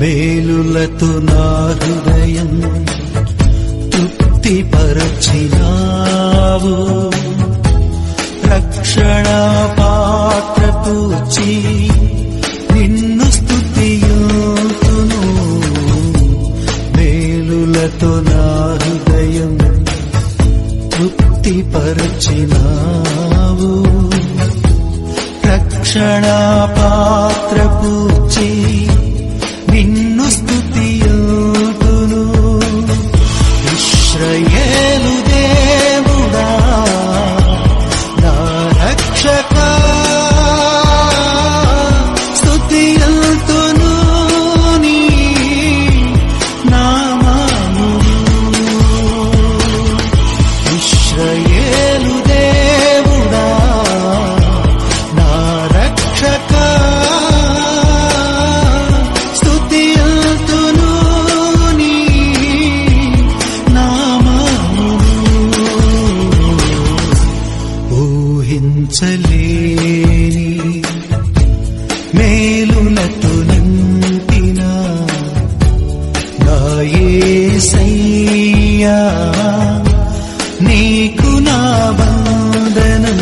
మేలులతో నా హృదయం తృప్తిపరచినావు. రక్షణ పాత్ర పూచి నిన్ను స్థుతియుతును మేలులతో నా హృదయం తృప్తిపరచినావు. రక్షణ పాత్ర పోల్చలేని మేలులతో నింపిన నాయసయ్యా నీకు నా వందనం.